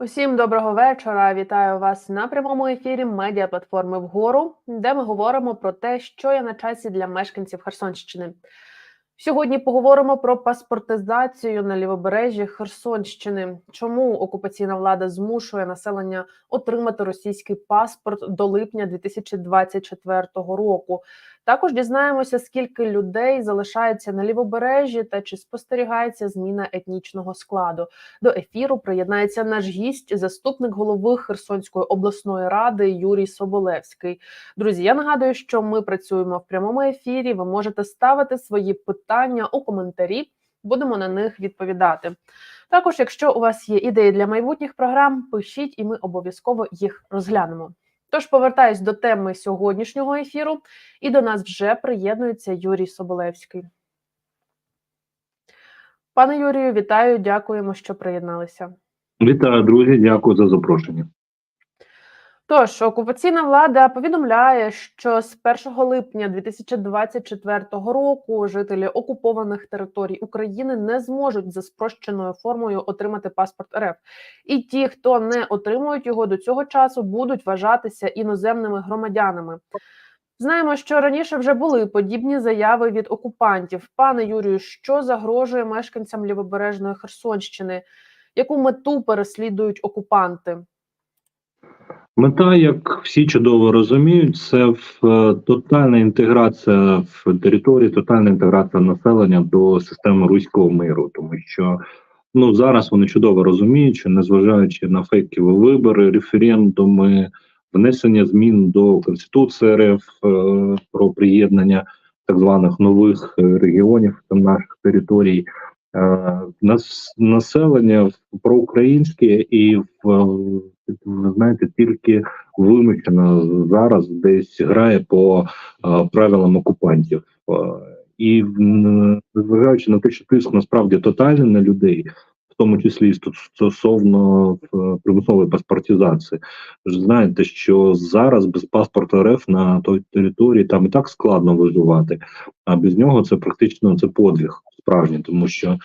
Усім доброго вечора. Вітаю вас на прямому ефірі медіаплатформи вгору, де ми говоримо про те, що є на часі для мешканців Херсонщини. Сьогодні поговоримо про паспортизацію на лівобережжі Херсонщини. Чому окупаційна влада змушує населення отримати російський паспорт до липня 2024 року? Також дізнаємося, скільки людей залишається на лівобережжі та чи спостерігається зміна етнічного складу. До ефіру приєднається наш гість, заступник голови Херсонської обласної ради Юрій Соболевський. Друзі, я нагадую, що ми працюємо в прямому ефірі. Ви можете ставити свої питання у коментарі. Будемо на них відповідати. Також, якщо у вас є ідеї для майбутніх програм, пишіть, і ми обов'язково їх розглянемо. Тож повертаюсь до теми сьогоднішнього ефіру, і до нас вже приєднується Юрій Соболевський. Пане Юрію, вітаю, дякуємо, що приєдналися. Вітаю, друзі, дякую за запрошення. Тож окупаційна влада повідомляє, що з 1 липня 2024 року жителі окупованих територій України не зможуть за спрощеною формою отримати паспорт РФ, і ті, хто не отримують його до цього часу, будуть вважатися іноземними громадянами. Знаємо, що раніше вже були подібні заяви від окупантів. Пане Юрію, що загрожує мешканцям лівобережної Херсонщини? Яку мету переслідують окупанти? Мета, як всі чудово розуміють, це е, тотальна інтеграція в території, тотальна інтеграція населення до системи руського миру, тому що ну зараз вони чудово розуміють, що незважаючи на фейкові вибори, референдуми, внесення змін до конституції РФ е, про приєднання так званих нових регіонів наших територій. Е, нас населення проукраїнське і в ви знаєте, тільки вимушено зараз десь грає по правилам окупантів. І незважаючи на те, що тиск насправді тотальний на людей, тому числі стосовно примусової паспортизації, знаєте, що зараз без паспорта РФ на той території там і так складно виживати, а без нього це практично це подвиг справжній, тому що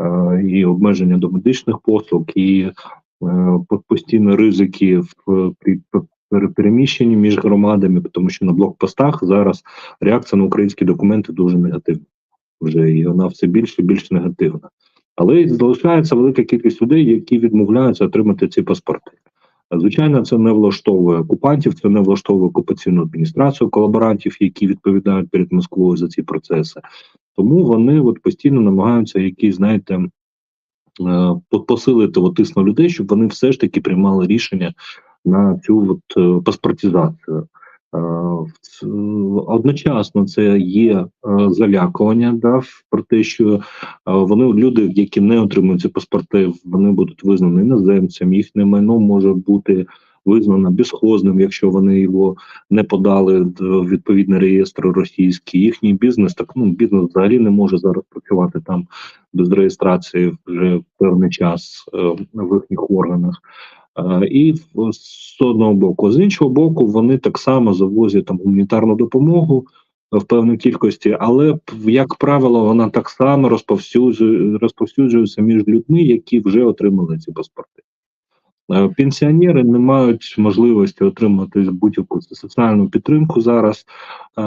е, і обмеження до медичних послуг, і Е, постійно ризики в при переміщенні між громадами, тому що на блокпостах зараз реакція на українські документи дуже негативна. Вже і вона все більше і більш негативна. Але залишається велика кількість людей, які відмовляються отримати ці паспорти. Звичайно, це не влаштовує окупантів, це не влаштовує окупаційну адміністрацію колаборантів, які відповідають перед Москвою за ці процеси. Тому вони от постійно намагаються, які знаєте, Е, посилити от тиск на людей, щоб вони все ж таки приймали рішення на цю от е, паспортизацію. Е, одночасно це є залякування да, про те, що вони люди, які не отримують ці паспорти, вони будуть визнані іноземцем, їхнє майно може бути визнано безхозним, якщо вони його не подали в відповідний реєстр російський. Їхній бізнес так ну бізнес взагалі не може зараз працювати там без реєстрації вже певний час е, в їхніх органах. Е, і з одного боку, з іншого боку, вони так само завозять там гуманітарну допомогу в певній кількості, але як правило, вона так само розповсюджує, розповсюджується між людьми, які вже отримали ці паспорти. Е, пенсіонери не мають можливості отримати будь-яку соціальну підтримку зараз. Е,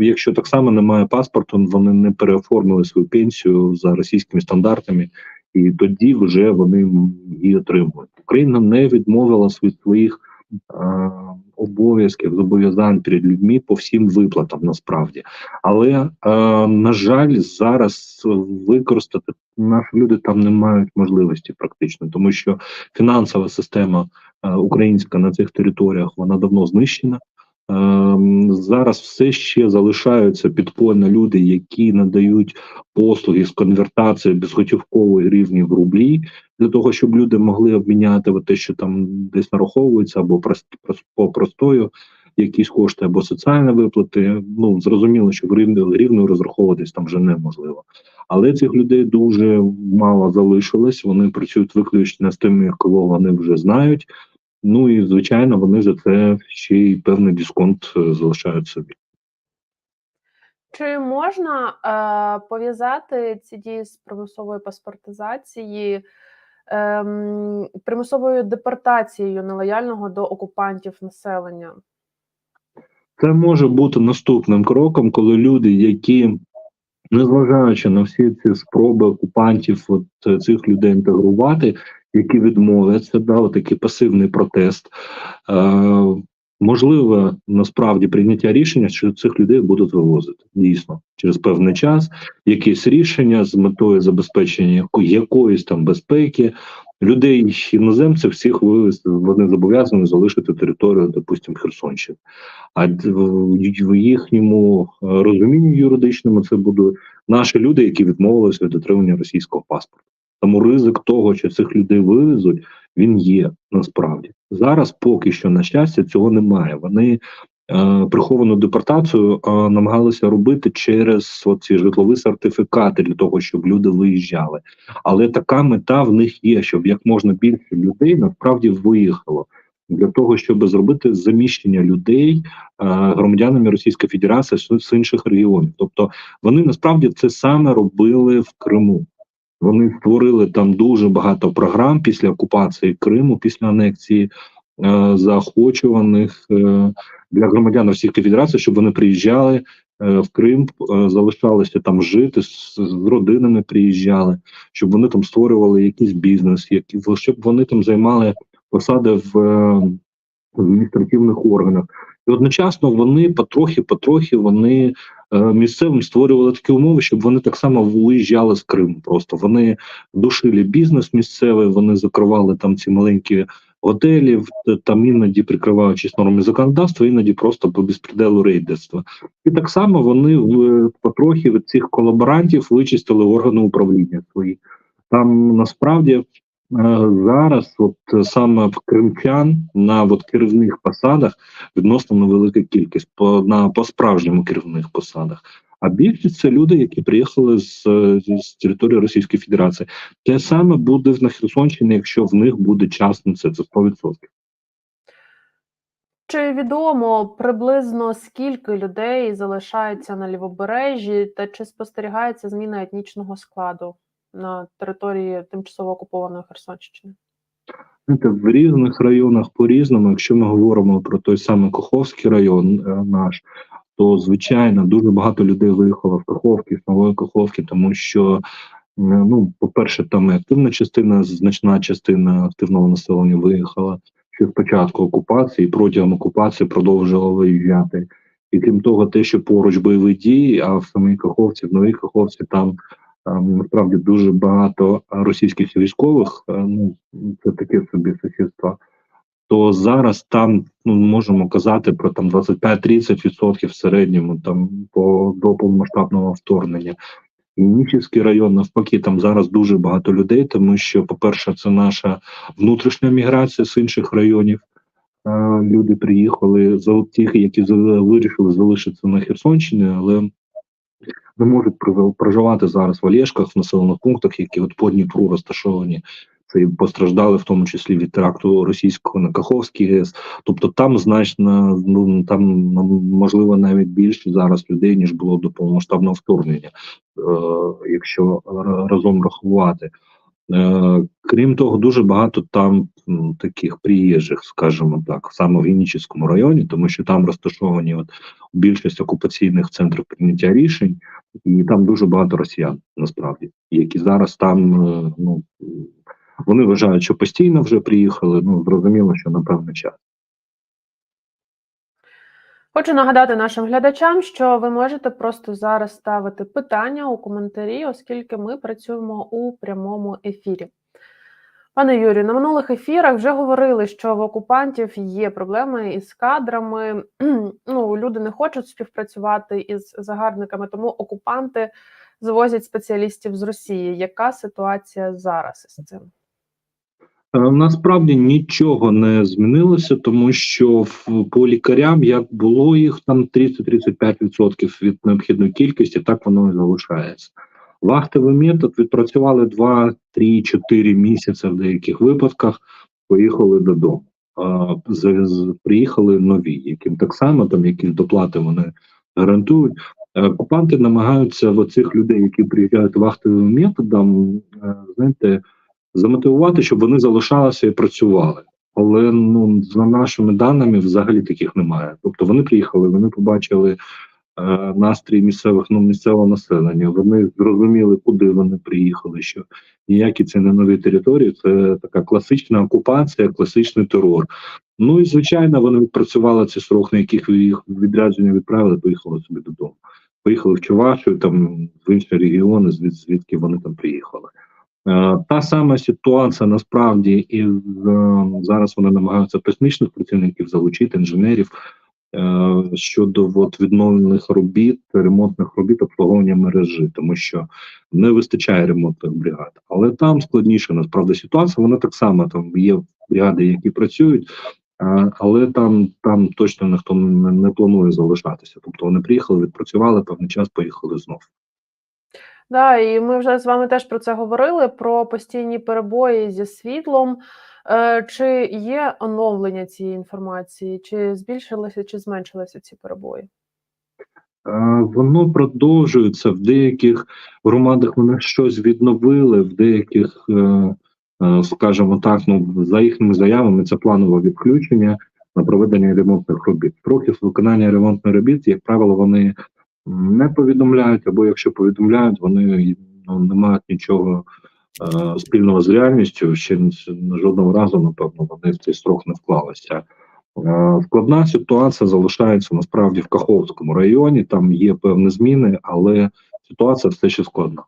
якщо так само немає паспорту, вони не переоформили свою пенсію за російськими стандартами, і тоді вже вони її отримують. Україна не відмовила від своїх е, обов'язків зобов'язань перед людьми по всім виплатам насправді, але е, на жаль, зараз використати наші люди там не мають можливості практично, тому що фінансова система е, українська на цих територіях вона давно знищена. Ем, зараз все ще залишаються підпольні люди, які надають послуги з конвертації безготівкової рівні в рублі, для того, щоб люди могли обміняти те, що там десь нараховується, або по простою якісь кошти, або соціальні виплати. Ну зрозуміло, що в рівною розраховуватись там вже неможливо. Але цих людей дуже мало залишилось. Вони працюють виключно з тими, кого вони вже знають. Ну і звичайно, вони за це ще й певний дисконт е, залишають собі. Чи можна е, пов'язати ці дії з примусової паспортизації ем, примусовою депортацією нелояльного до окупантів населення? Це може бути наступним кроком, коли люди, які незважаючи на всі ці спроби окупантів, от е, цих людей інтегрувати, які відмовляться, да, такий пасивний протест. Е, можливо, насправді прийняття рішення, що цих людей будуть вивозити дійсно через певний час, якісь рішення з метою забезпечення якоїсь там безпеки. Людей іноземців всіх вивезти, вони зобов'язані залишити територію, допустимо, Херсонщини. А в їхньому е, розумінні юридичному це будуть наші люди, які відмовилися від отримання російського паспорта. Тому ризик того, що цих людей вивезуть, він є насправді зараз. Поки що, на щастя, цього немає. Вони е, приховану депортацію е, намагалися робити через ці житлові сертифікати для того, щоб люди виїжджали. Але така мета в них є, щоб як можна більше людей насправді виїхало для того, щоб зробити заміщення людей е, громадянами Російської Федерації з, інших регіонів. Тобто вони насправді це саме робили в Криму. Вони створили там дуже багато програм після окупації Криму, після анексії е, заохочуваних е, для громадян Російської Федерації, щоб вони приїжджали е, в Крим, е, залишалися там жити з, з родинами, приїжджали, щоб вони там створювали якийсь бізнес, які щоб вони там займали посади в е, в адміністративних органах. І одночасно вони потрохи-потрохи вони е, місцевим створювали такі умови, щоб вони так само виїжджали з Криму. Просто вони душили бізнес місцевий, вони закривали там ці маленькі готелі, там іноді прикриваючись нормами законодавства, іноді просто по безпределу рейдерства. І так само вони в потрохи від цих колаборантів вичистили органи управління свої. Там насправді Е, Зараз, от е, саме в кримчан на от керівних посадах відносно невелика кількість по на по справжньому керівних посадах. А більшість це люди, які приїхали з, е, з території Російської Федерації. Те саме буде на Херсонщині, якщо в них буде частниця, це 100%. Чи відомо приблизно скільки людей залишається на лівобережжі, та чи спостерігається зміна етнічного складу на території тимчасово окупованої Херсонщини? В різних районах по-різному. Якщо ми говоримо про той самий Каховський район е, наш, то звичайно дуже багато людей виїхало в Каховки, з Нової Каховки, тому що ну, по-перше, там і активна частина, значна частина активного населення виїхала ще з початку окупації, протягом окупації продовжувала виїжджати. І крім того, те, що поруч бойові дії, а в самій Каховці, в Новій Каховці, Там насправді дуже багато російських військових, е, ну це таке собі сусідство. То зараз там ну можемо казати про там 25-30% в середньому, там по до повномасштабного вторгнення. І Нічівський район навпаки, там зараз дуже багато людей, тому що, по-перше, це наша внутрішня міграція з інших районів. Е, Люди приїхали за тих, які вирішили залишитися на Херсонщині, але не можуть проживати зараз в Олєшках, в населених пунктах, які от по Дніпру розташовані. І постраждали, в тому числі від теракту російського на Каховський ГЕС. Тобто там значно ну там можливо навіть більше зараз людей ніж було до повномасштабного вторгнення, е, якщо разом рахувати. Е, крім того, дуже багато там таких приїжджих, скажімо так, саме в Генічівському районі, тому що там розташовані от більшість окупаційних центрів прийняття рішень, і там дуже багато росіян насправді, які зараз там е, ну вони вважають, що постійно вже приїхали. Ну зрозуміло, що на певний час. Хочу нагадати нашим глядачам, що ви можете просто зараз ставити питання у коментарі, оскільки ми працюємо у прямому ефірі. Пане Юрію, на минулих ефірах вже говорили, що в окупантів є проблеми із кадрами. Ну, люди не хочуть співпрацювати із загарбниками, тому окупанти завозять спеціалістів з Росії. Яка ситуація зараз із цим? Насправді нічого не змінилося, тому що по лікарям як було їх там 30-35% від необхідної кількості, так воно і залишається. Вахтовий метод відпрацювали 2, 3, 4 місяці в деяких випадках. Поїхали додому. А, з, з, приїхали нові, яким так само там якісь доплати вони гарантують. Окупанти намагаються в оцих людей, які приїжджають вахтовим методом, знаєте замотивувати, щоб вони залишалися і працювали. Але ну за нашими даними, взагалі таких немає. Тобто вони приїхали, вони побачили е, настрій місцевих ну місцевого населення. Вони зрозуміли, куди вони приїхали. Що ніякі це не нові території, це така класична окупація, класичний терор. Ну і звичайно, вони відпрацювали ці срок, на яких їх відрядження відправили, поїхали собі додому. Поїхали в Чувашію, там в інші регіони, звід, звідки вони там приїхали. Е, Та сама ситуація насправді і е, зараз вони намагаються космічних працівників залучити інженерів е, щодо от, відновлених робіт, ремонтних робіт обслуговування мережі, тому що не вистачає ремонтних бригад. Але там складніша насправді ситуація. Вони так само там є бригади, які працюють. Але там там точно ніхто не планує залишатися. Тобто вони приїхали, відпрацювали певний час, поїхали знов. Да, і ми вже з вами теж про це говорили: про постійні перебої зі світлом. Е, Чи є оновлення цієї інформації? Чи збільшилися, чи зменшилися ці перебої? Е, Воно продовжується в деяких громадах. Вони щось відновили, в деяких, е, скажімо так, ну за їхніми заявами, це планове відключення на проведення ремонтних робіт. Трохи виконання ремонтних робіт, як правило, вони не повідомляють, або якщо повідомляють, вони ну, не мають нічого е, спільного з реальністю. Ще жодного разу, напевно, вони в цей строк не вклалися. Е, Складна ситуація залишається насправді в Каховському районі. Там є певні зміни, але ситуація все ще складна.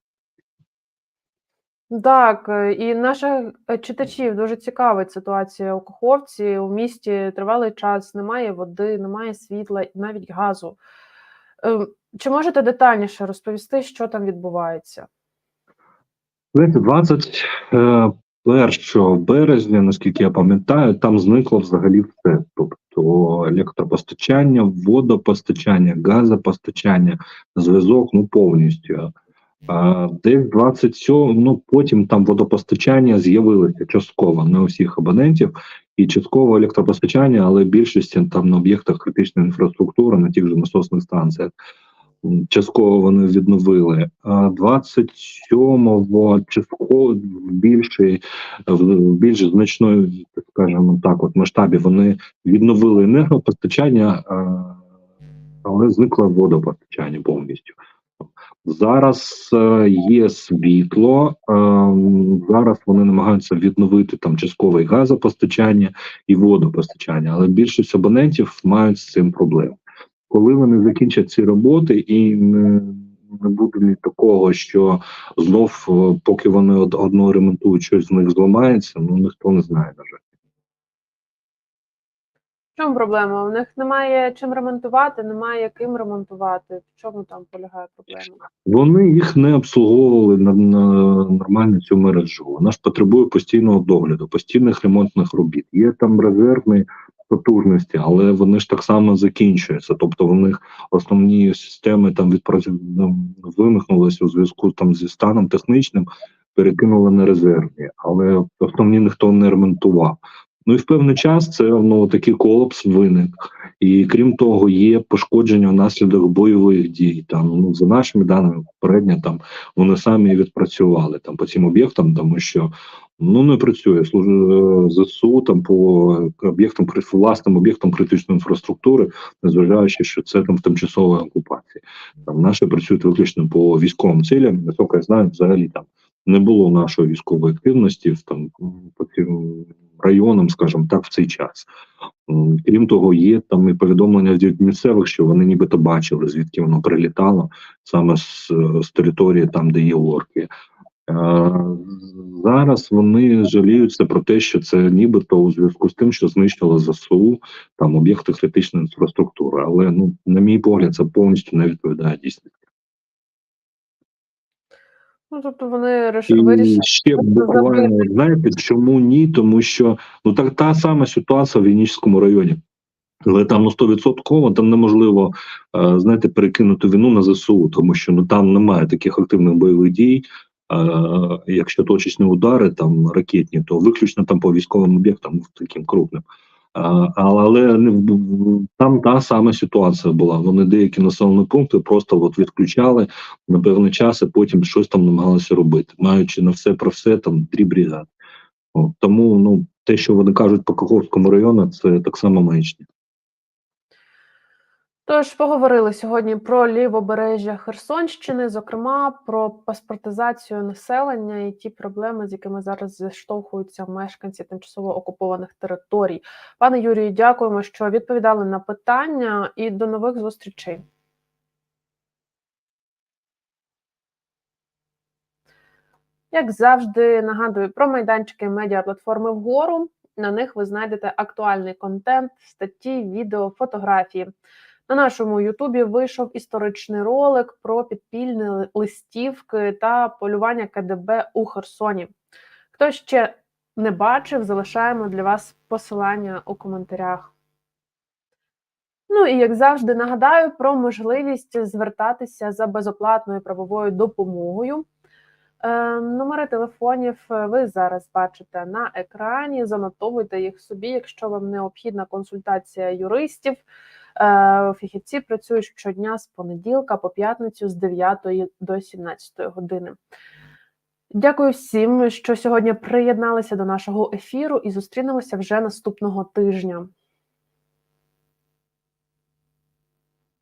Так, е, і наших е, читачів дуже цікавить ситуація у Каховці. У місті тривалий час немає води, немає світла навіть газу. Чи можете детальніше розповісти, що там відбувається? 21 березня, наскільки я пам'ятаю, там зникло взагалі все. Тобто електропостачання, водопостачання, газопостачання, зв'язок, ну повністю. А, десь 27, ну потім там водопостачання з'явилося частково не у всіх абонентів, і частково електропостачання, але більшості там на об'єктах критичної інфраструктури, на тих же насосних станціях. Частково вони відновили. А 27-го частково в більшій, в більш значної, скажімо так, от масштабі вони відновили енергопостачання, але зникло водопостачання повністю. Зараз е, є світло. е, Зараз вони намагаються відновити там часткове газопостачання і водопостачання, але більшість абонентів мають з цим проблеми. Коли вони закінчать ці роботи і не, не буде ні такого, що знов, е, поки вони од- одно ремонтують, щось з них зламається, ну ніхто не знає, на жаль. В чому проблема? У них немає чим ремонтувати, немає ким ремонтувати. В чому там полягає проблема? Вони їх не обслуговували на, на нормально цю мережу. Вона ж потребує постійного догляду, постійних ремонтних робіт. Є там резервні потужності, але вони ж так само закінчуються. Тобто, в них основні системи там відпрацю... ну, вимихнулися у зв'язку там зі станом технічним, перекинули на резервні, але основні ніхто не ремонтував. Ну і в певний час це ну такий колапс виник. І крім того, є пошкодження внаслідок бойових дій. Там ну за нашими даними, попередньо там вони самі відпрацювали там по цим об'єктам, тому що ну не працює е, ЗСУ там по об'єктам власним об'єктам критичної інфраструктури, незважаючи, що це там в тимчасовій окупації. Там наші працюють виключно по військовим цілям. Наскільки я знаю, взагалі там не було нашої військової активності в там по цим районам, скажімо так, в цей час. Крім того, є там і повідомлення від місцевих, що вони нібито бачили, звідки воно прилітало саме з, з території, там, де є орки. Е, Зараз вони жаліються про те, що це нібито у зв'язку з тим, що знищили ЗСУ там об'єкти критичної інфраструктури. Але ну, на мій погляд, це повністю не відповідає дійсності. Ну тобто вони вирішили. ще буквально знаєте, чому ні? Тому що ну так та сама ситуація в Вінницькому районі. Але там ну 100% там неможливо е, знаєте, перекинути вину на ЗСУ, тому що ну там немає таких активних бойових дій. Якщо точечні удари там ракетні, то виключно там по військовим об'єктам таким крупним. Але там та сама ситуація була. Вони деякі населені пункти просто от відключали на певний час, і потім щось там намагалися робити, маючи на все про все там три бригади. От, тому ну те, що вони кажуть по Каховському району, це так само маячня. Тож поговорили сьогодні про лівобережжя Херсонщини, зокрема про паспортизацію населення і ті проблеми, з якими зараз зіштовхуються мешканці тимчасово окупованих територій. Пане Юрію, дякуємо, що відповідали на питання, і до нових зустрічей. Як завжди, нагадую про майданчики медіаплатформи вгору. На них ви знайдете актуальний контент, статті, відео, фотографії. На нашому Ютубі вийшов історичний ролик про підпільні листівки та полювання КДБ у Херсоні. Хто ще не бачив, залишаємо для вас посилання у коментарях. Ну і як завжди, нагадаю про можливість звертатися за безоплатною правовою допомогою. Е, номери телефонів ви зараз бачите на екрані. Занотовуйте їх собі, якщо вам необхідна консультація юристів. Е, Фахівці працюють щодня з понеділка по п'ятницю з 9 до 17 години. Дякую всім, що сьогодні приєдналися до нашого ефіру, і зустрінемося вже наступного тижня.